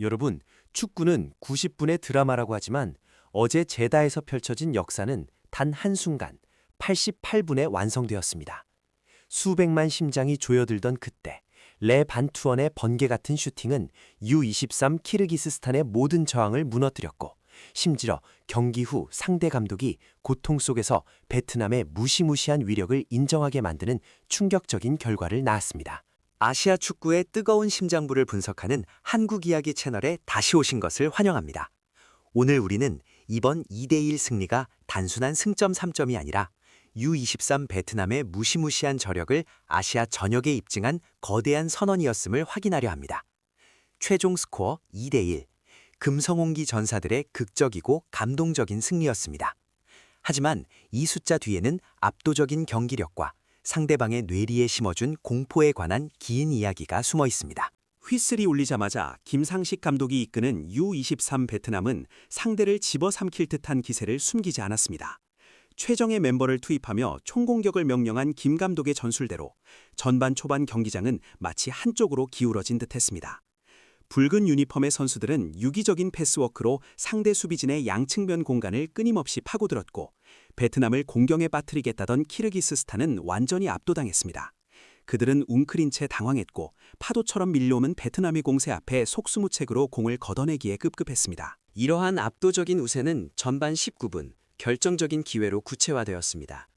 여러분, 축구는 90분의 드라마라고 하지만 어제 제다에서 펼쳐진 역사는 단 한순간 88분에 완성되었습니다. 수백만 심장이 조여들던 그때 레 반투원의 번개 같은 슈팅은 U23 키르기스스탄의 모든 저항을 무너뜨렸고 심지어 경기 후 상대 감독이 고통 속에서 베트남의 무시무시한 위력을 인정하게 만드는 충격적인 결과를 낳았습니다. 아시아 축구의 뜨거운 심장부를 분석하는 한국 이야기 채널에 다시 오신 것을 환영합니다. 오늘 우리는 이번 2대1 승리가 단순한 승점 3점이 아니라 U23 베트남의 무시무시한 저력을 아시아 전역에 입증한 거대한 선언이었음을 확인하려 합니다. 최종 스코어 2대1. 금성홍기 전사들의 극적이고 감동적인 승리였습니다. 하지만 이 숫자 뒤에는 압도적인 경기력과 상대방의 뇌리에 심어준 공포에 관한 긴 이야기가 숨어 있습니다. 휘슬이 울리자마자 김상식 감독이 이끄는 U23 베트남은 상대를 집어삼킬 듯한 기세를 숨기지 않았습니다. 최정의 멤버를 투입하며 총공격을 명령한 김 감독의 전술대로 전반 초반 경기장은 마치 한쪽으로 기울어진 듯했습니다. 붉은 유니폼의 선수들은 유기적인 패스워크로 상대 수비진의 양측면 공간을 끊임없이 파고들었고 베트남을 공경에 빠뜨리겠다던 키르기스스탄은 완전히 압도당했습니다. 그들은 웅크린 채 당황했고 파도처럼 밀려오는 베트남의 공세 앞에 속수무책으로 공을 걷어내기에 급급했습니다. 이러한 압도적인 우세는 전반 19분 결정적인 기회로 구체화되었습니다.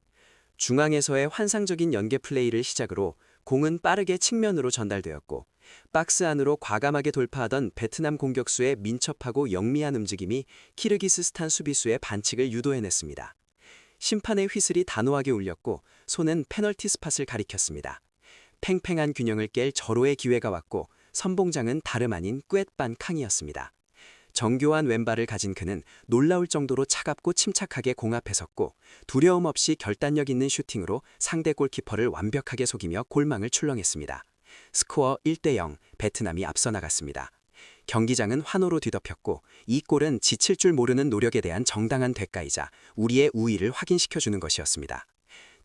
중앙에서의 환상적인 연계 플레이를 시작으로 공은 빠르게 측면으로 전달되었고 박스 안으로 과감하게 돌파하던 베트남 공격수의 민첩하고 영미한 움직임이 키르기스스탄 수비수의 반칙을 유도해냈습니다. 심판의 휘슬이 단호하게 울렸고 손은 페널티 스팟을 가리켰습니다. 팽팽한 균형을 깰 절호의 기회가 왔고 선봉장은 다름 아닌 꿰빤 캉이었습니다. 정교한 왼발을 가진 그는 놀라울 정도로 차갑고 침착하게 공 앞에 섰고 두려움 없이 결단력 있는 슈팅으로 상대 골키퍼를 완벽하게 속이며 골망을 출렁했습니다. 스코어 1대 0 베트남이 앞서 나갔습니다. 경기장은 환호로 뒤덮였고 이 골은 지칠 줄 모르는 노력에 대한 정당한 대가이자 우리의 우위를 확인시켜주는 것이었습니다.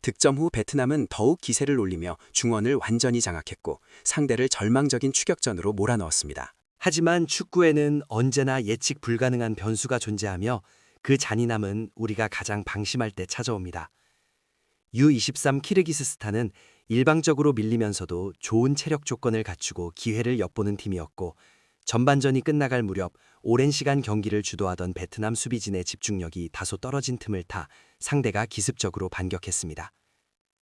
득점 후 베트남은 더욱 기세를 올리며 중원을 완전히 장악했고 상대를 절망적인 추격전으로 몰아넣었습니다. 하지만 축구에는 언제나 예측 불가능한 변수가 존재하며 그 잔인함은 우리가 가장 방심할 때 찾아옵니다. U23 키르기스스탄은 일방적으로 밀리면서도 좋은 체력 조건을 갖추고 기회를 엿보는 팀이었고 전반전이 끝나갈 무렵 오랜 시간 경기를 주도하던 베트남 수비진의 집중력이 다소 떨어진 틈을 타 상대가 기습적으로 반격했습니다.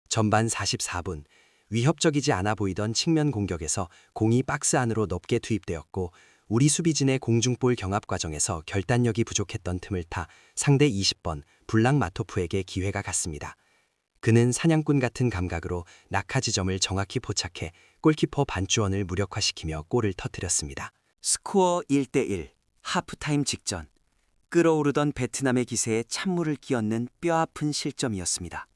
전반 44분 위협적이지 않아 보이던 측면 공격에서 공이 박스 안으로 넓게 투입되었고 우리 수비진의 공중볼 경합 과정에서 결단력이 부족했던 틈을 타 상대 20번 블랑 마토프에게 기회가 갔습니다. 그는 사냥꾼 같은 감각으로 낙하 지점을 정확히 포착해 골키퍼 반주원을 무력화시키며 골을 터뜨렸습니다. 스코어 1대1 하프타임 직전 끓어오르던 베트남의 기세에 찬물을 끼얹는 뼈아픈 실점이었습니다.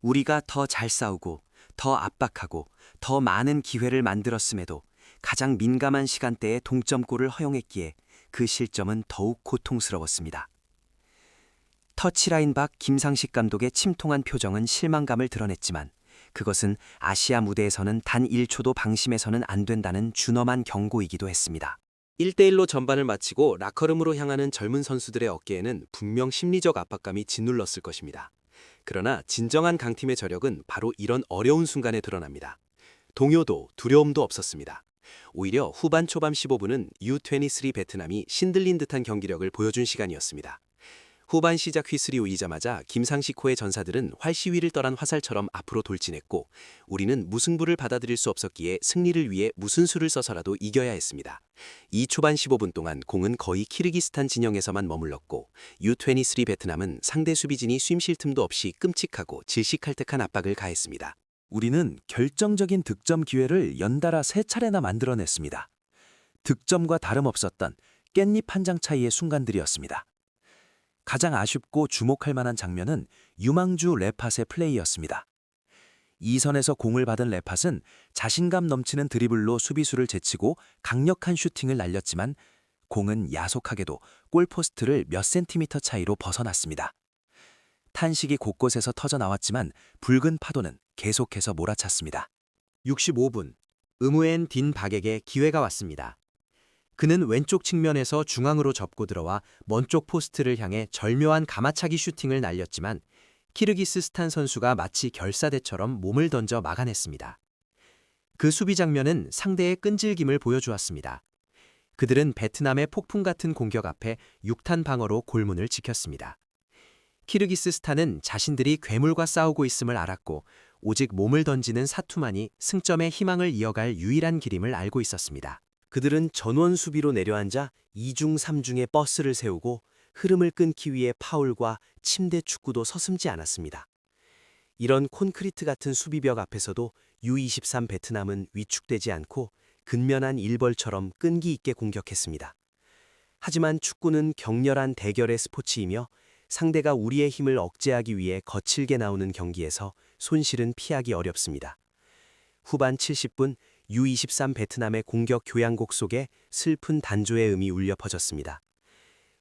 우리가 더 잘 싸우고 더 압박하고 더 많은 기회를 만들었음에도 가장 민감한 시간대에 동점골을 허용했기에 그 실점은 더욱 고통스러웠습니다. 터치라인 밖 김상식 감독의 침통한 표정은 실망감을 드러냈지만 그것은 아시아 무대에서는 단 1초도 방심해서는 안 된다는 준엄한 경고이기도 했습니다. 1대1로 전반을 마치고 라커룸으로 향하는 젊은 선수들의 어깨에는 분명 심리적 압박감이 짓눌렀을 것입니다. 그러나 진정한 강팀의 저력은 바로 이런 어려운 순간에 드러납니다. 동요도 두려움도 없었습니다. 오히려 후반 초반 15분은 U23 베트남이 신들린 듯한 경기력을 보여준 시간이었습니다. 후반 시작 휘슬이 울리자마자 김상식호의 전사들은 활시위를 떠난 화살처럼 앞으로 돌진했고 우리는 무승부를 받아들일 수 없었기에 승리를 위해 무슨 수를 써서라도 이겨야 했습니다. 이 초반 15분 동안 공은 거의 키르기스탄 진영에서만 머물렀고 U23 베트남은 상대 수비진이 쉼쉴 틈도 없이 끔찍하고 질식할 듯한 압박을 가했습니다. 우리는 결정적인 득점 기회를 연달아 세 차례나 만들어냈습니다. 득점과 다름없었던 깻잎 한 장 차이의 순간들이었습니다. 가장 아쉽고 주목할 만한 장면은 유망주 레팟의 플레이였습니다. 이 선에서 공을 받은 레팟은 자신감 넘치는 드리블로 수비수를 제치고 강력한 슈팅을 날렸지만 공은 야속하게도 골포스트를 몇 센티미터 차이로 벗어났습니다. 탄식이 곳곳에서 터져 나왔지만 붉은 파도는 계속해서 몰아찼습니다. 65분 의무엔 딘 박에게 기회가 왔습니다. 그는 왼쪽 측면에서 중앙으로 접고 들어와 먼쪽 포스트를 향해 절묘한 가마차기 슈팅을 날렸지만 키르기스스탄 선수가 마치 결사대처럼 몸을 던져 막아냈습니다. 그 수비 장면은 상대의 끈질김을 보여주었습니다. 그들은 베트남의 폭풍 같은 공격 앞에 육탄 방어로 골문을 지켰습니다. 키르기스스탄은 자신들이 괴물과 싸우고 있음을 알았고 오직 몸을 던지는 사투만이 승점의 희망을 이어갈 유일한 길임을 알고 있었습니다. 그들은 전원 수비로 내려앉아 2중 3중의 버스를 세우고 흐름을 끊기 위해 파울과 침대 축구도 서슴지 않았습니다. 이런 콘크리트 같은 수비벽 앞에서도 U23 베트남은 위축되지 않고 근면한 일벌처럼 끈기 있게 공격했습니다. 하지만 축구는 격렬한 대결의 스포츠이며 상대가 우리의 힘을 억제하기 위해 거칠게 나오는 경기에서 손실은 피하기 어렵습니다. 후반 70분 U23 베트남의 공격 교양곡 속에 슬픈 단조의 음이 울려 퍼졌습니다.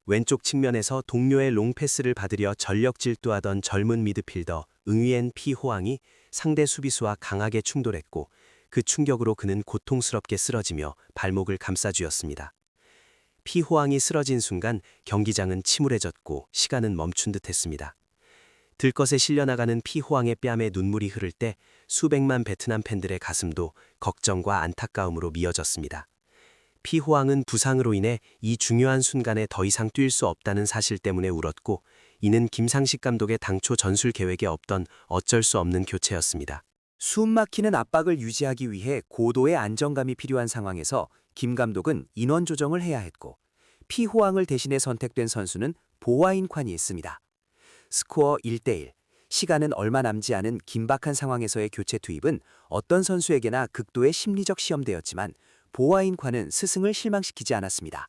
왼쪽 측면에서 동료의 롱패스를 받으려 전력 질투하던 젊은 미드필더 응위엔 피 호항이 상대 수비수와 강하게 충돌했고 그 충격으로 그는 고통스럽게 쓰러지며 발목을 감싸쥐었습니다. 피 호항이 쓰러진 순간 경기장은 침울해졌고 시간은 멈춘 듯했습니다. 들것에 실려나가는 피 호항의 뺨에 눈물이 흐를 때 수백만 베트남 팬들의 가슴도 걱정과 안타까움으로 미어졌습니다. 피호왕은 부상으로 인해 이 중요한 순간에 더 이상 뛸 수 없다는 사실 때문에 울었고 이는 김상식 감독의 당초 전술 계획에 없던 어쩔 수 없는 교체였습니다. 숨 막히는 압박을 유지하기 위해 고도의 안정감이 필요한 상황에서 김 감독은 인원 조정을 해야 했고 피호왕을 대신해 선택된 선수는 보아인 콴이 있습니다. 스코어 1대1, 시간은 얼마 남지 않은 긴박한 상황에서의 교체 투입은 어떤 선수에게나 극도의 심리적 시험대였지만 보아인 콴은 스승을 실망시키지 않았습니다.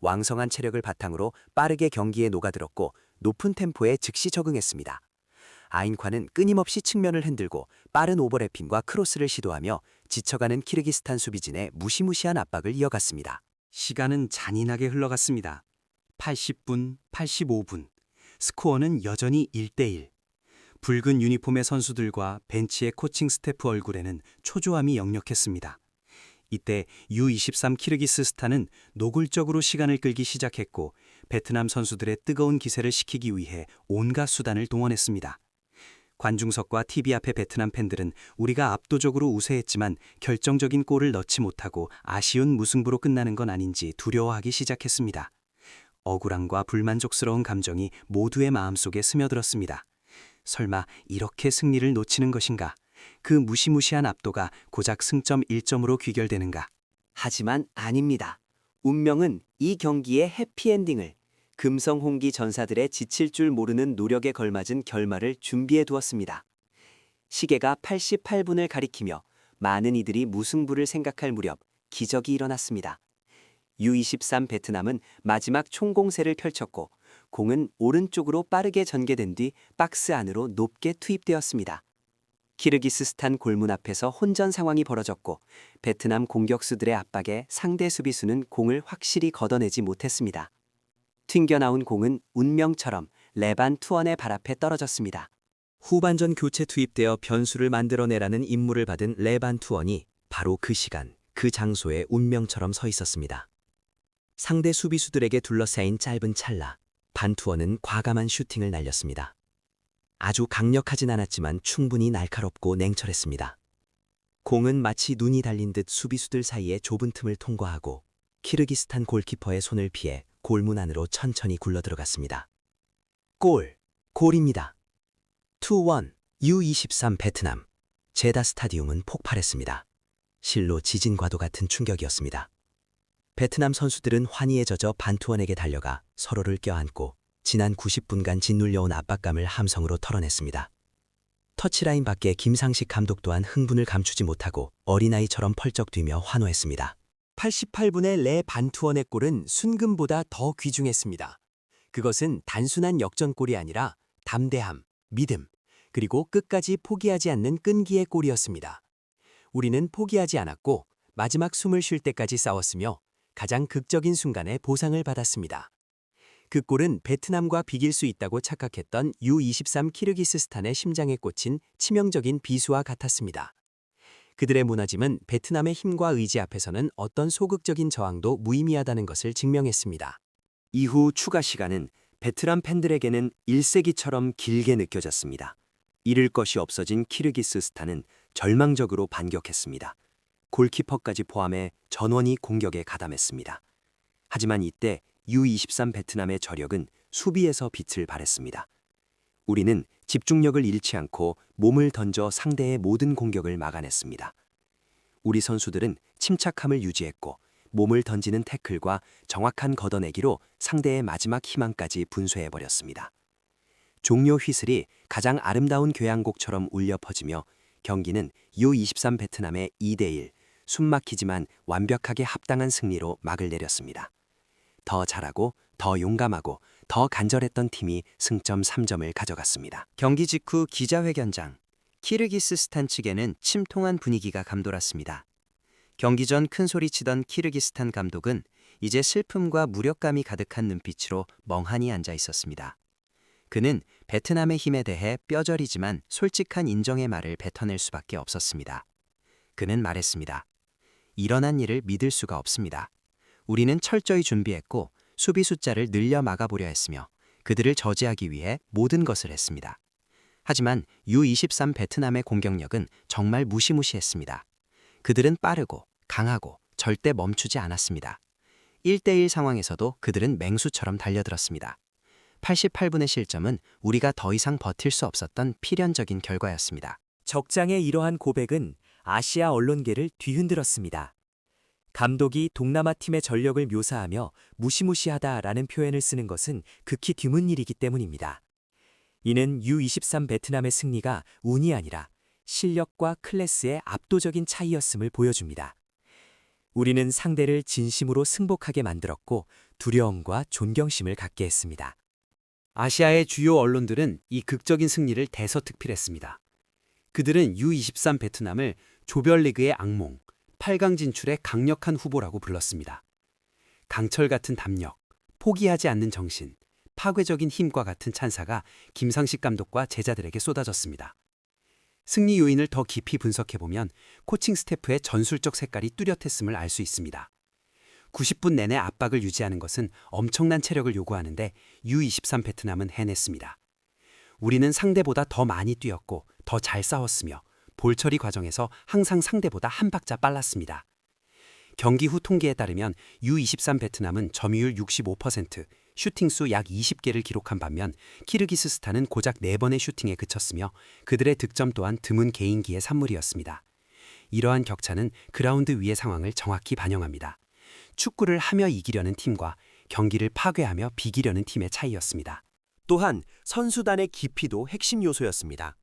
왕성한 체력을 바탕으로 빠르게 경기에 녹아들었고 높은 템포에 즉시 적응했습니다. 아인콴은 끊임없이 측면을 흔들고 빠른 오버래핑과 크로스를 시도하며 지쳐가는 키르기스탄 수비진의 무시무시한 압박을 이어갔습니다. 시간은 잔인하게 흘러갔습니다. 80분, 85분. 스코어는 여전히 1대1. 붉은 유니폼의 선수들과 벤치의 코칭 스태프 얼굴에는 초조함이 역력했습니다. 이때 U23 키르기스스탄은 노골적으로 시간을 끌기 시작했고 베트남 선수들의 뜨거운 기세를 식히기 위해 온갖 수단을 동원했습니다. 관중석과 TV 앞의 베트남 팬들은 우리가 압도적으로 우세했지만 결정적인 골을 넣지 못하고 아쉬운 무승부로 끝나는 건 아닌지 두려워하기 시작했습니다. 억울함과 불만족스러운 감정이 모두의 마음속에 스며들었습니다. 설마 이렇게 승리를 놓치는 것인가? 그 무시무시한 압도가 고작 승점 1점으로 귀결되는가? 하지만 아닙니다. 운명은 이 경기의 해피엔딩을 금성 홍기 전사들의 지칠 줄 모르는 노력에 걸맞은 결말을 준비해 두었습니다. 시계가 88분을 가리키며 많은 이들이 무승부를 생각할 무렵 기적이 일어났습니다. U23 베트남은 마지막 총공세를 펼쳤고 공은 오른쪽으로 빠르게 전개된 뒤 박스 안으로 높게 투입되었습니다. 키르기스스탄 골문 앞에서 혼전 상황이 벌어졌고 베트남 공격수들의 압박에 상대 수비수는 공을 확실히 걷어내지 못했습니다. 튕겨나온 공은 운명처럼 레반 투원의 발 앞에 떨어졌습니다. 후반전 교체 투입되어 변수를 만들어내라는 임무를 받은 레반 투원이 바로 그 시간, 그 장소에 운명처럼 서 있었습니다. 상대 수비수들에게 둘러싸인 짧은 찰나, 반투원은 과감한 슈팅을 날렸습니다. 아주 강력하진 않았지만 충분히 날카롭고 냉철했습니다. 공은 마치 눈이 달린 듯 수비수들 사이의 좁은 틈을 통과하고 키르기스탄 골키퍼의 손을 피해 골문 안으로 천천히 굴러 들어갔습니다. 골, 골입니다. 2-1 U23 베트남 제다 스타디움은 폭발했습니다. 실로 지진과도 같은 충격이었습니다. 베트남 선수들은 환희에 젖어 반투원에게 달려가 서로를 껴안고 지난 90분간 짓눌려온 압박감을 함성으로 털어냈습니다. 터치라인 밖에 김상식 감독 또한 흥분을 감추지 못하고 어린아이처럼 펄쩍 뛰며 환호했습니다. 88분의 레 반투원의 골은 순금보다 더 귀중했습니다. 그것은 단순한 역전골이 아니라 담대함, 믿음, 그리고 끝까지 포기하지 않는 끈기의 골이었습니다. 우리는 포기하지 않았고 마지막 숨을 쉴 때까지 싸웠으며 가장 극적인 순간에 보상을 받았습니다. 그 골은 베트남과 비길 수 있다고 착각했던 U23 키르기스스탄의 심장에 꽂힌 치명적인 비수와 같았습니다. 그들의 무너짐은 베트남의 힘과 의지 앞에서는 어떤 소극적인 저항도 무의미하다는 것을 증명했습니다. 이후 추가 시간은 베트남 팬들에게는 1세기처럼 길게 느껴졌습니다. 잃을 것이 없어진 키르기스스탄은 절망적으로 반격했습니다. 골키퍼까지 포함해 전원이 공격에 가담했습니다. 하지만 이때 U23 베트남의 저력은 수비에서 빛을 발했습니다. 우리는 집중력을 잃지 않고 몸을 던져 상대의 모든 공격을 막아냈습니다. 우리 선수들은 침착함을 유지했고 몸을 던지는 태클과 정확한 걷어내기로 상대의 마지막 희망까지 분쇄해버렸습니다. 종료 휘슬이 가장 아름다운 교향곡처럼 울려 퍼지며 경기는 U23 베트남의 2대1 숨막히지만 완벽하게 합당한 승리로 막을 내렸습니다. 더 잘하고 더 용감하고 더 간절했던 팀이 승점 3점을 가져갔습니다. 경기 직후 기자회견장. 키르기스스탄 측에는 침통한 분위기가 감돌았습니다. 경기 전 큰 소리 치던 키르기스탄 감독은 이제 슬픔과 무력감이 가득한 눈빛으로 멍하니 앉아 있었습니다. 그는 베트남의 힘에 대해 뼈저리지만 솔직한 인정의 말을 뱉어낼 수밖에 없었습니다. 그는 말했습니다. 일어난 일을 믿을 수가 없습니다. 우리는 철저히 준비했고 수비 숫자를 늘려 막아보려 했으며 그들을 저지하기 위해 모든 것을 했습니다. 하지만 U23 베트남의 공격력은 정말 무시무시했습니다. 그들은 빠르고 강하고 절대 멈추지 않았습니다. 1대1 상황에서도 그들은 맹수처럼 달려들었습니다. 88분의 실점은 우리가 더 이상 버틸 수 없었던 필연적인 결과였습니다. 적장의 이러한 고백은 아시아 언론계를 뒤흔들었습니다. 감독이 동남아 팀의 전력을 묘사하며 무시무시하다라는 표현을 쓰는 것은 극히 드문 일이기 때문입니다. 이는 U23 베트남의 승리가 운이 아니라 실력과 클래스의 압도적인 차이였음을 보여줍니다. 우리는 상대를 진심으로 승복하게 만들었고 두려움과 존경심을 갖게 했습니다. 아시아의 주요 언론들은 이 극적인 승리를 대서특필했습니다. 그들은 U23 베트남을 조별리그의 악몽, 8강 진출의 강력한 후보라고 불렀습니다. 강철 같은 담력, 포기하지 않는 정신, 파괴적인 힘과 같은 찬사가 김상식 감독과 제자들에게 쏟아졌습니다. 승리 요인을 더 깊이 분석해보면 코칭 스태프의 전술적 색깔이 뚜렷했음을 알 수 있습니다. 90분 내내 압박을 유지하는 것은 엄청난 체력을 요구하는데 U23 베트남은 해냈습니다. 우리는 상대보다 더 많이 뛰었고 더 잘 싸웠으며 볼 처리 과정에서 항상 상대보다 한 박자 빨랐습니다. 경기 후 통계에 따르면 U23 베트남은 점유율 65%, 슈팅수 약 20개를 기록한 반면 키르기스스탄은 고작 4번의 슈팅에 그쳤으며 그들의 득점 또한 드문 개인기의 산물이었습니다. 이러한 격차는 그라운드 위의 상황을 정확히 반영합니다. 축구를 하며 이기려는 팀과 경기를 파괴하며 비기려는 팀의 차이였습니다. 또한 선수단의 깊이도 핵심 요소였습니다.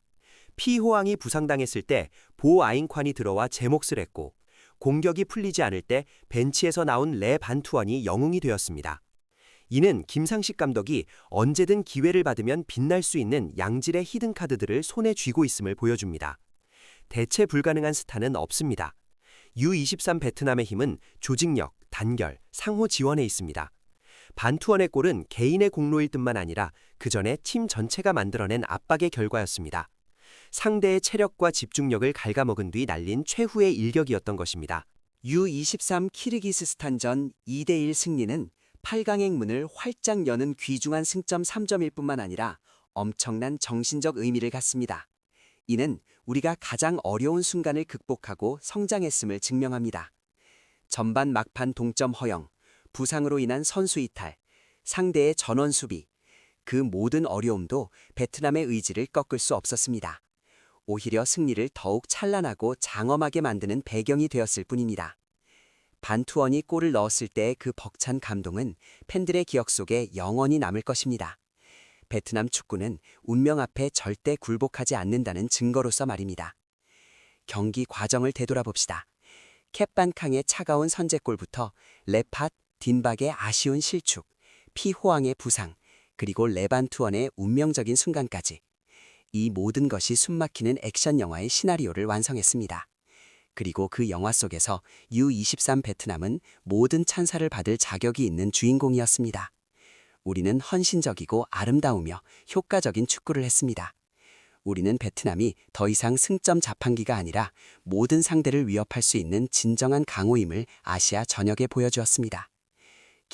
피호왕이 부상당했을 때 보 아잉콴이 들어와 제 몫을 했고 공격이 풀리지 않을 때 벤치에서 나온 레 반투원이 영웅이 되었습니다. 이는 김상식 감독이 언제든 기회를 받으면 빛날 수 있는 양질의 히든 카드들을 손에 쥐고 있음을 보여줍니다. 대체 불가능한 스타는 없습니다. U23 베트남의 힘은 조직력, 단결, 상호 지원에 있습니다. 반투원의 골은 개인의 공로일 뿐만 아니라 그 전에 팀 전체가 만들어낸 압박의 결과였습니다. 상대의 체력과 집중력을 갉아먹은 뒤 날린 최후의 일격이었던 것입니다. U23 키르기스스탄전 2대1 승리는 8강의 문을 활짝 여는 귀중한 승점 3점일 뿐만 아니라 엄청난 정신적 의미를 갖습니다. 이는 우리가 가장 어려운 순간을 극복하고 성장했음을 증명합니다. 전반 막판 동점 허용, 부상으로 인한 선수 이탈, 상대의 전원 수비, 그 모든 어려움도 베트남의 의지를 꺾을 수 없었습니다. 오히려 승리를 더욱 찬란하고 장엄하게 만드는 배경이 되었을 뿐입니다. 반투원이 골을 넣었을 때의 그 벅찬 감동은 팬들의 기억 속에 영원히 남을 것입니다. 베트남 축구는 운명 앞에 절대 굴복하지 않는다는 증거로서 말입니다. 경기 과정을 되돌아봅시다. 캡반캉의 차가운 선제골부터 레팟, 딘박의 아쉬운 실축, 피호왕의 부상, 그리고 레반투원의 운명적인 순간까지 이 모든 것이 숨막히는 액션 영화의 시나리오를 완성했습니다. 그리고 그 영화 속에서 U23 베트남은 모든 찬사를 받을 자격이 있는 주인공이었습니다. 우리는 헌신적이고 아름다우며 효과적인 축구를 했습니다. 우리는 베트남이 더 이상 승점 자판기가 아니라 모든 상대를 위협할 수 있는 진정한 강호임을 아시아 전역에 보여주었습니다.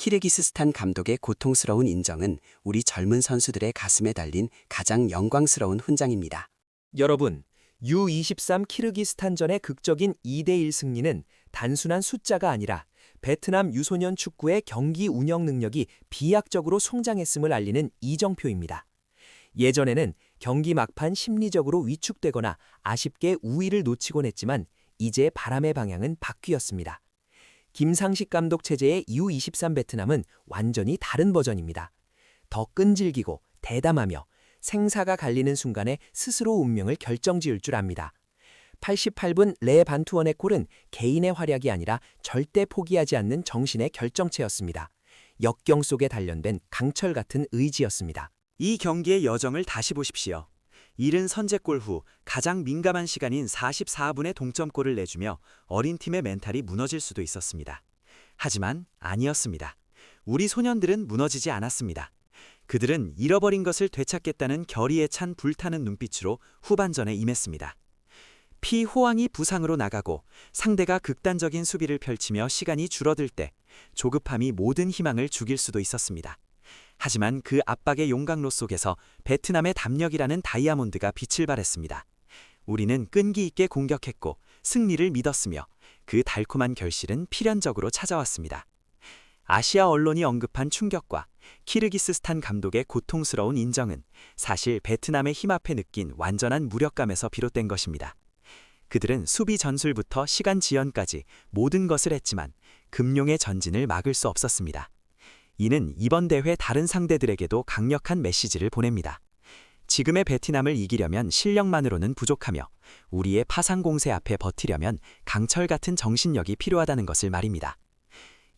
키르기스스탄 감독의 고통스러운 인정은 우리 젊은 선수들의 가슴에 달린 가장 영광스러운 훈장입니다. 여러분, U23 키르기스탄전의 극적인 2대1 승리는 단순한 숫자가 아니라 베트남 유소년 축구의 경기 운영 능력이 비약적으로 성장했음을 알리는 이정표입니다. 예전에는 경기 막판 심리적으로 위축되거나 아쉽게 우위를 놓치곤 했지만 이제 바람의 방향은 바뀌었습니다. 김상식 감독 체제의 U23 베트남은 완전히 다른 버전입니다. 더 끈질기고 대담하며 생사가 갈리는 순간에 스스로 운명을 결정지을 줄 압니다. 88분 레 반투원의 골은 개인의 활약이 아니라 절대 포기하지 않는 정신의 결정체였습니다. 역경 속에 단련된 강철 같은 의지였습니다. 이 경기의 여정을 다시 보십시오. 이른 선제골 후 가장 민감한 시간인 44분에 동점골을 내주며 어린 팀의 멘탈이 무너질 수도 있었습니다. 하지만 아니었습니다. 우리 소년들은 무너지지 않았습니다. 그들은 잃어버린 것을 되찾겠다는 결의에 찬 불타는 눈빛으로 후반전에 임했습니다. 피호왕이 부상으로 나가고 상대가 극단적인 수비를 펼치며 시간이 줄어들 때 조급함이 모든 희망을 죽일 수도 있었습니다. 하지만 그 압박의 용광로 속에서 베트남의 담력이라는 다이아몬드가 빛을 발했습니다. 우리는 끈기 있게 공격했고 승리를 믿었으며 그 달콤한 결실은 필연적으로 찾아왔습니다. 아시아 언론이 언급한 충격과 키르기스스탄 감독의 고통스러운 인정은 사실 베트남의 힘 앞에 느낀 완전한 무력감에서 비롯된 것입니다. 그들은 수비 전술부터 시간 지연까지 모든 것을 했지만 금룡의 전진을 막을 수 없었습니다. 이는 이번 대회 다른 상대들에게도 강력한 메시지를 보냅니다. 지금의 베트남을 이기려면 실력만으로는 부족하며 우리의 파상 공세 앞에 버티려면 강철 같은 정신력이 필요하다는 것을 말입니다.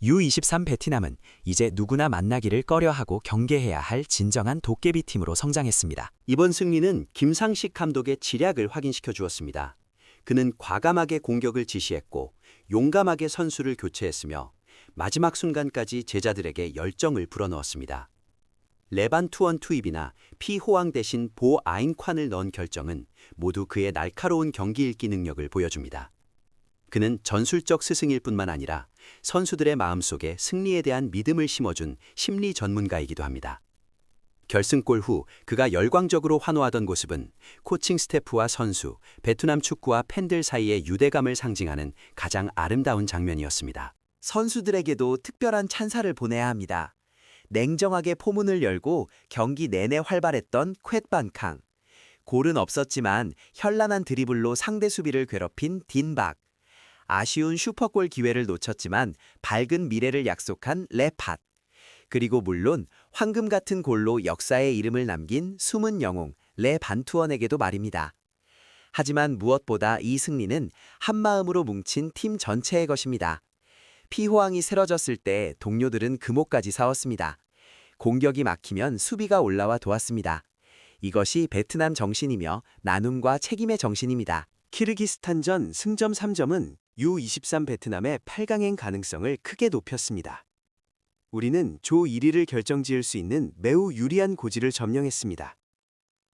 U23 베트남은 이제 누구나 만나기를 꺼려하고 경계해야 할 진정한 도깨비 팀으로 성장했습니다. 이번 승리는 김상식 감독의 지략을 확인시켜 주었습니다. 그는 과감하게 공격을 지시했고 용감하게 선수를 교체했으며 마지막 순간까지 제자들에게 열정을 불어넣었습니다. 레반 투원 투입이나 피호왕 대신 보 아인콴을 넣은 결정은 모두 그의 날카로운 경기 읽기 능력을 보여줍니다. 그는 전술적 스승일 뿐만 아니라 선수들의 마음속에 승리에 대한 믿음을 심어준 심리 전문가이기도 합니다. 결승골 후 그가 열광적으로 환호하던 모습은 코칭 스태프와 선수, 베트남 축구와 팬들 사이의 유대감을 상징하는 가장 아름다운 장면이었습니다. 선수들에게도 특별한 찬사를 보내야 합니다. 냉정하게 포문을 열고 경기 내내 활발했던 퀻반캉. 골은 없었지만 현란한 드리블로 상대 수비를 괴롭힌 딘박. 아쉬운 슈퍼골 기회를 놓쳤지만 밝은 미래를 약속한 레팟. 그리고 물론 황금 같은 골로 역사의 이름을 남긴 숨은 영웅 레 반투원에게도 말입니다. 하지만 무엇보다 이 승리는 한마음으로 뭉친 팀 전체의 것입니다. 피호왕이 쓰러졌을 때 동료들은 금옥까지 싸웠습니다. 공격이 막히면 수비가 올라와 도왔습니다. 이것이 베트남 정신이며 나눔과 책임의 정신입니다. 키르기스탄전 승점 3점은 U23 베트남의 8강행 가능성을 크게 높였습니다. 우리는 조 1위를 결정지을 수 있는 매우 유리한 고지를 점령했습니다.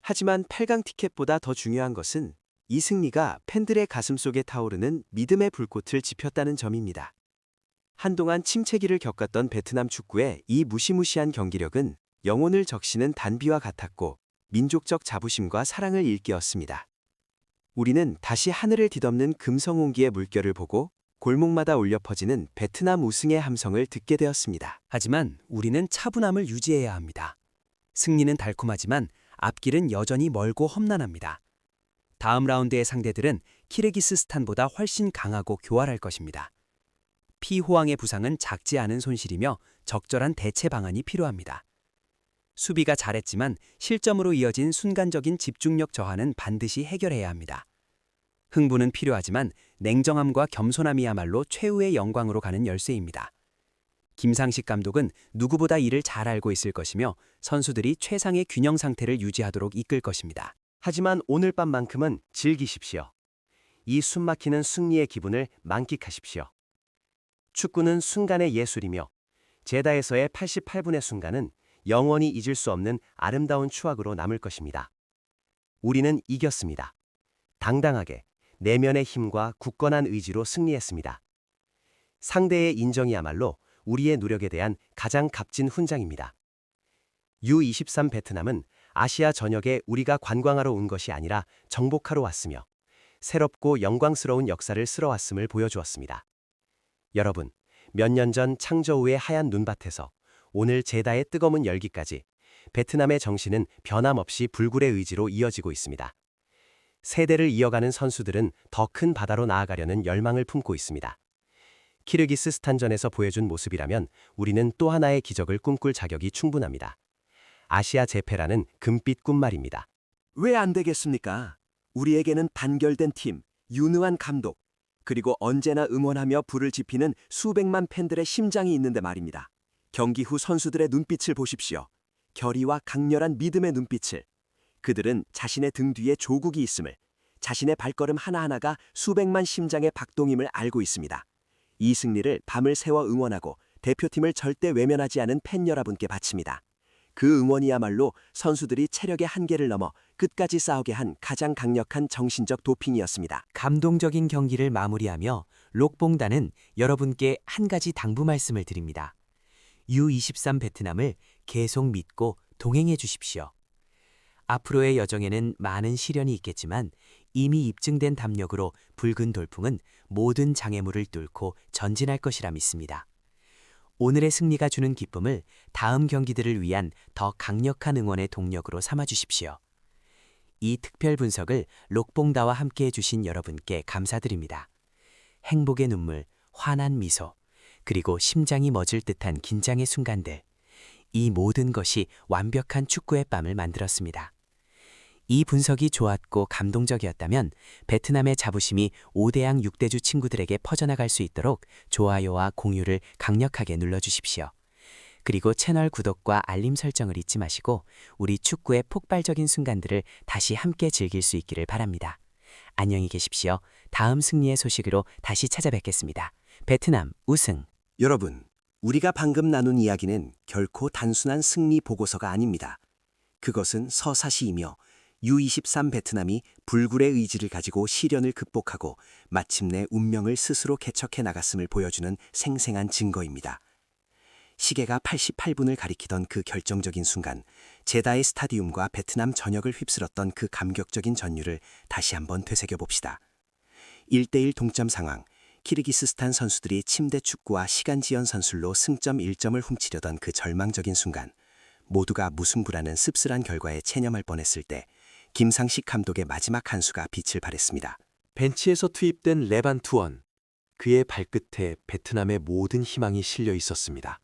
하지만 8강 티켓보다 더 중요한 것은 이 승리가 팬들의 가슴 속에 타오르는 믿음의 불꽃을 지폈다는 점입니다. 한동안 침체기를 겪었던 베트남 축구의 이 무시무시한 경기력은 영혼을 적시는 단비와 같았고 민족적 자부심과 사랑을 일깨웠습니다. 우리는 다시 하늘을 뒤덮는 금성홍기의 물결을 보고 골목마다 울려 퍼지는 베트남 우승의 함성을 듣게 되었습니다. 하지만 우리는 차분함을 유지해야 합니다. 승리는 달콤하지만 앞길은 여전히 멀고 험난합니다. 다음 라운드의 상대들은 키르기스스탄보다 훨씬 강하고 교활할 것입니다. 피호왕의 부상은 작지 않은 손실이며 적절한 대체 방안이 필요합니다. 수비가 잘했지만 실점으로 이어진 순간적인 집중력 저하는 반드시 해결해야 합니다. 흥분은 필요하지만 냉정함과 겸손함이야말로 최후의 영광으로 가는 열쇠입니다. 김상식 감독은 누구보다 이를 잘 알고 있을 것이며 선수들이 최상의 균형 상태를 유지하도록 이끌 것입니다. 하지만 오늘 밤만큼은 즐기십시오. 이 숨막히는 승리의 기분을 만끽하십시오. 축구는 순간의 예술이며 제다에서의 88분의 순간은 영원히 잊을 수 없는 아름다운 추억으로 남을 것입니다. 우리는 이겼습니다. 당당하게 내면의 힘과 굳건한 의지로 승리했습니다. 상대의 인정이야말로 우리의 노력에 대한 가장 값진 훈장입니다. U23 베트남은 아시아 전역에 우리가 관광하러 온 것이 아니라 정복하러 왔으며 새롭고 영광스러운 역사를 쓸어왔음을 보여주었습니다. 여러분, 몇 년 전 창저우의 하얀 눈밭에서 오늘 제다의 뜨거운 열기까지 베트남의 정신은 변함없이 불굴의 의지로 이어지고 있습니다. 세대를 이어가는 선수들은 더 큰 바다로 나아가려는 열망을 품고 있습니다. 키르기스스탄전에서 보여준 모습이라면 우리는 또 하나의 기적을 꿈꿀 자격이 충분합니다. 아시아 제패라는 금빛 꿈말입니다. 왜 안 되겠습니까? 우리에게는 단결된 팀, 유능한 감독, 그리고 언제나 응원하며 불을 지피는 수백만 팬들의 심장이 있는데 말입니다. 경기 후 선수들의 눈빛을 보십시오. 결의와 강렬한 믿음의 눈빛을. 그들은 자신의 등 뒤에 조국이 있음을, 자신의 발걸음 하나하나가 수백만 심장의 박동임을 알고 있습니다. 이 승리를 밤을 새워 응원하고 대표팀을 절대 외면하지 않은 팬 여러분께 바칩니다. 그 응원이야말로 선수들이 체력의 한계를 넘어 끝까지 싸우게 한 가장 강력한 정신적 도핑이었습니다. 감동적인 경기를 마무리하며 록봉단은 여러분께 한 가지 당부 말씀을 드립니다. U23 베트남을 계속 믿고 동행해 주십시오. 앞으로의 여정에는 많은 시련이 있겠지만 이미 입증된 담력으로 붉은 돌풍은 모든 장애물을 뚫고 전진할 것이라 믿습니다. 오늘의 승리가 주는 기쁨을 다음 경기들을 위한 더 강력한 응원의 동력으로 삼아 주십시오. 이 특별 분석을 록봉다와 함께 해주신 여러분께 감사드립니다. 행복의 눈물, 환한 미소, 그리고 심장이 멎을 듯한 긴장의 순간들. 이 모든 것이 완벽한 축구의 밤을 만들었습니다. 이 분석이 좋았고 감동적이었다면 베트남의 자부심이 5대양 6대주 친구들에게 퍼져나갈 수 있도록 좋아요와 공유를 강력하게 눌러주십시오. 그리고 채널 구독과 알림 설정을 잊지 마시고 우리 축구의 폭발적인 순간들을 다시 함께 즐길 수 있기를 바랍니다. 안녕히 계십시오. 다음 승리의 소식으로 다시 찾아뵙겠습니다. 베트남 우승. 여러분, 우리가 방금 나눈 이야기는 결코 단순한 승리 보고서가 아닙니다. 그것은 서사시이며 U23 베트남이 불굴의 의지를 가지고 시련을 극복하고 마침내 운명을 스스로 개척해 나갔음을 보여주는 생생한 증거입니다. 시계가 88분을 가리키던 그 결정적인 순간, 제다의 스타디움과 베트남 전역을 휩쓸었던 그 감격적인 전율을 다시 한번 되새겨 봅시다. 1대1 동점 상황, 키르기스스탄 선수들이 침대 축구와 시간 지연 선술로 승점 1점을 훔치려던 그 절망적인 순간, 모두가 무승부라는 씁쓸한 결과에 체념할 뻔했을 때 김상식 감독의 마지막 한 수가 빛을 발했습니다. 벤치에서 투입된 레반 투원. 그의 발끝에 베트남의 모든 희망이 실려 있었습니다.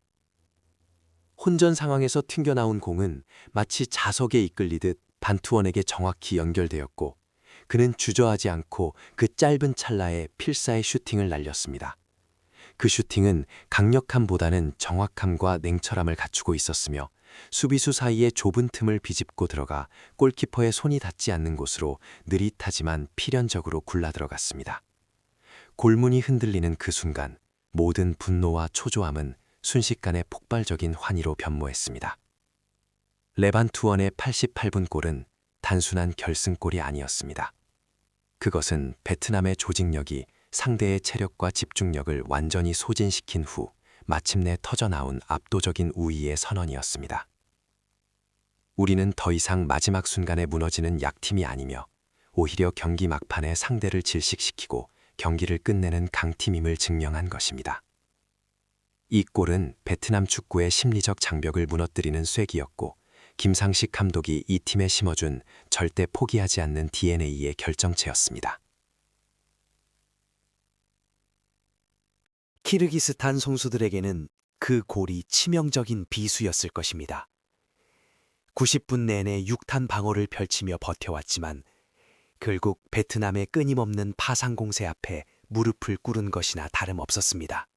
혼전 상황에서 튕겨나온 공은 마치 자석에 이끌리듯 반투원에게 정확히 연결되었고 그는 주저하지 않고 그 짧은 찰나에 필사의 슈팅을 날렸습니다. 그 슈팅은 강력함보다는 정확함과 냉철함을 갖추고 있었으며 수비수 사이의 좁은 틈을 비집고 들어가 골키퍼의 손이 닿지 않는 곳으로 느릿하지만 필연적으로 굴러 들어갔습니다. 골문이 흔들리는 그 순간 모든 분노와 초조함은 순식간에 폭발적인 환희로 변모했습니다. 레반 투원의 88분 골은 단순한 결승골이 아니었습니다. 그것은 베트남의 조직력이 상대의 체력과 집중력을 완전히 소진시킨 후 마침내 터져나온 압도적인 우위의 선언이었습니다. 우리는 더 이상 마지막 순간에 무너지는 약팀이 아니며 오히려 경기 막판에 상대를 질식시키고 경기를 끝내는 강팀임을 증명한 것입니다. 이 골은 베트남 축구의 심리적 장벽을 무너뜨리는 쐐기였고 김상식 감독이 이 팀에 심어준 절대 포기하지 않는 DNA의 결정체였습니다. 키르기스탄 선수들에게는 그 골이 치명적인 비수였을 것입니다. 90분 내내 육탄 방어를 펼치며 버텨왔지만 결국 베트남의 끊임없는 파상 공세 앞에 무릎을 꿇은 것이나 다름없었습니다.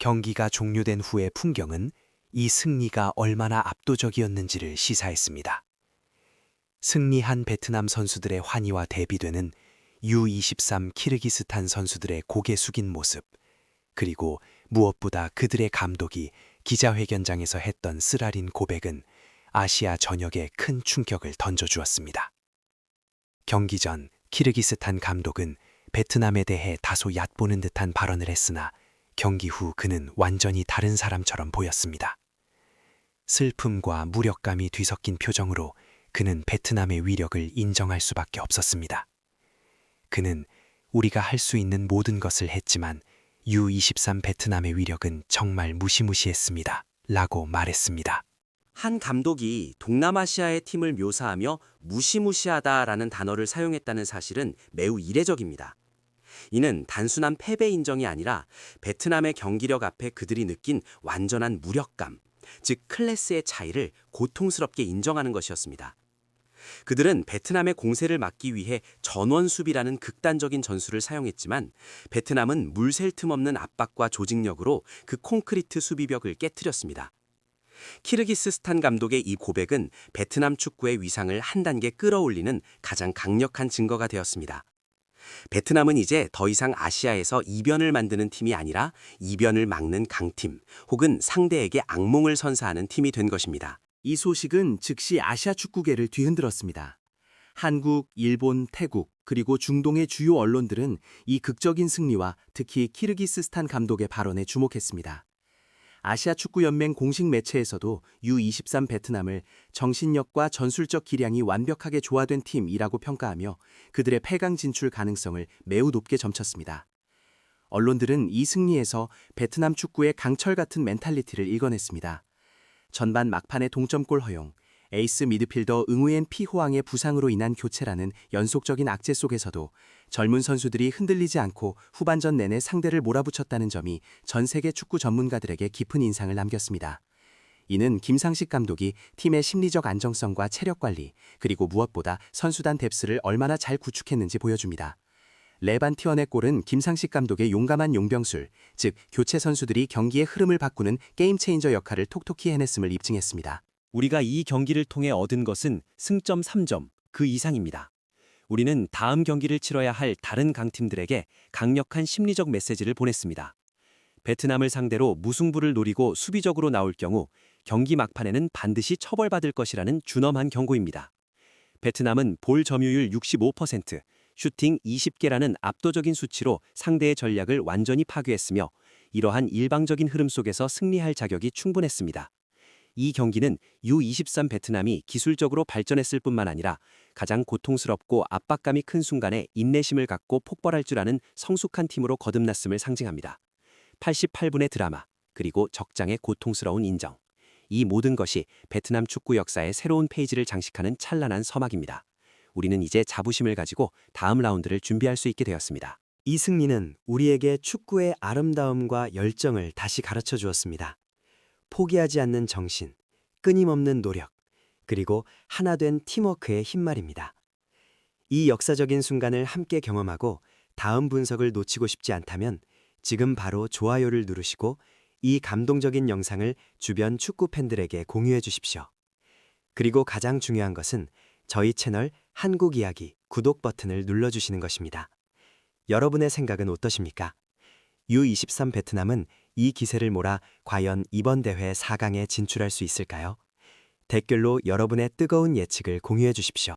경기가 종료된 후의 풍경은 이 승리가 얼마나 압도적이었는지를 시사했습니다. 승리한 베트남 선수들의 환희와 대비되는 U23 키르기스탄 선수들의 고개 숙인 모습, 그리고 무엇보다 그들의 감독이 기자회견장에서 했던 쓰라린 고백은 아시아 전역에 큰 충격을 던져주었습니다. 경기 전 키르기스탄 감독은 베트남에 대해 다소 얕보는 듯한 발언을 했으나 경기 후 그는 완전히 다른 사람처럼 보였습니다. 슬픔과 무력감이 뒤섞인 표정으로 그는 베트남의 위력을 인정할 수밖에 없었습니다. 그는 우리가 할 수 있는 모든 것을 했지만 U23 베트남의 위력은 정말 무시무시했습니다. 라고 말했습니다. 한 감독이 동남아시아의 팀을 묘사하며 무시무시하다라는 단어를 사용했다는 사실은 매우 이례적입니다. 이는 단순한 패배 인정이 아니라 베트남의 경기력 앞에 그들이 느낀 완전한 무력감, 즉 클래스의 차이를 고통스럽게 인정하는 것이었습니다. 그들은 베트남의 공세를 막기 위해 전원 수비라는 극단적인 전술을 사용했지만 베트남은 물샐 틈 없는 압박과 조직력으로 그 콘크리트 수비벽을 깨뜨렸습니다. 키르기스스탄 감독의 이 고백은 베트남 축구의 위상을 한 단계 끌어올리는 가장 강력한 증거가 되었습니다. 베트남은 이제 더 이상 아시아에서 이변을 만드는 팀이 아니라 이변을 막는 강팀 혹은 상대에게 악몽을 선사하는 팀이 된 것입니다. 이 소식은 즉시 아시아 축구계를 뒤흔들었습니다. 한국, 일본, 태국, 그리고 중동의 주요 언론들은 이 극적인 승리와 특히 키르기스스탄 감독의 발언에 주목했습니다. 아시아 축구연맹 공식 매체에서도 U23 베트남을 정신력과 전술적 기량이 완벽하게 조화된 팀이라고 평가하며 그들의 8강 진출 가능성을 매우 높게 점쳤습니다. 언론들은 이 승리에서 베트남 축구의 강철 같은 멘탈리티를 읽어냈습니다. 전반 막판의 동점골 허용, 에이스 미드필더 응우엔 피호왕의 부상으로 인한 교체라는 연속적인 악재 속에서도 젊은 선수들이 흔들리지 않고 후반전 내내 상대를 몰아붙였다는 점이 전 세계 축구 전문가들에게 깊은 인상을 남겼습니다. 이는 김상식 감독이 팀의 심리적 안정성과 체력 관리, 그리고 무엇보다 선수단 뎁스를 얼마나 잘 구축했는지 보여줍니다. 레반티언의 골은 김상식 감독의 용감한 용병술, 즉 교체 선수들이 경기의 흐름을 바꾸는 게임 체인저 역할을 톡톡히 해냈음을 입증했습니다. 우리가 이 경기를 통해 얻은 것은 승점 3점, 그 이상입니다. 우리는 다음 경기를 치러야 할 다른 강팀들에게 강력한 심리적 메시지를 보냈습니다. 베트남을 상대로 무승부를 노리고 수비적으로 나올 경우 경기 막판에는 반드시 처벌받을 것이라는 준엄한 경고입니다. 베트남은 볼 점유율 65%, 슈팅 20개라는 압도적인 수치로 상대의 전략을 완전히 파괴했으며 이러한 일방적인 흐름 속에서 승리할 자격이 충분했습니다. 이 경기는 U23 베트남이 기술적으로 발전했을 뿐만 아니라 가장 고통스럽고 압박감이 큰 순간에 인내심을 갖고 폭발할 줄 아는 성숙한 팀으로 거듭났음을 상징합니다. 88분의 드라마, 그리고 적장의 고통스러운 인정. 이 모든 것이 베트남 축구 역사의 새로운 페이지를 장식하는 찬란한 서막입니다. 우리는 이제 자부심을 가지고 다음 라운드를 준비할 수 있게 되었습니다. 이 승리는 우리에게 축구의 아름다움과 열정을 다시 가르쳐 주었습니다. 포기하지 않는 정신, 끊임없는 노력, 그리고 하나 된 팀워크의 힘 말입니다. 이 역사적인 순간을 함께 경험하고 다음 분석을 놓치고 싶지 않다면 지금 바로 좋아요를 누르시고 이 감동적인 영상을 주변 축구 팬들에게 공유해 주십시오. 그리고 가장 중요한 것은 저희 채널 한국 이야기 구독 버튼을 눌러주시는 것입니다. 여러분의 생각은 어떠십니까? U23 베트남은 이 기세를 몰아 과연 이번 대회 4강에 진출할 수 있을까요? 댓글로 여러분의 뜨거운 예측을 공유해 주십시오.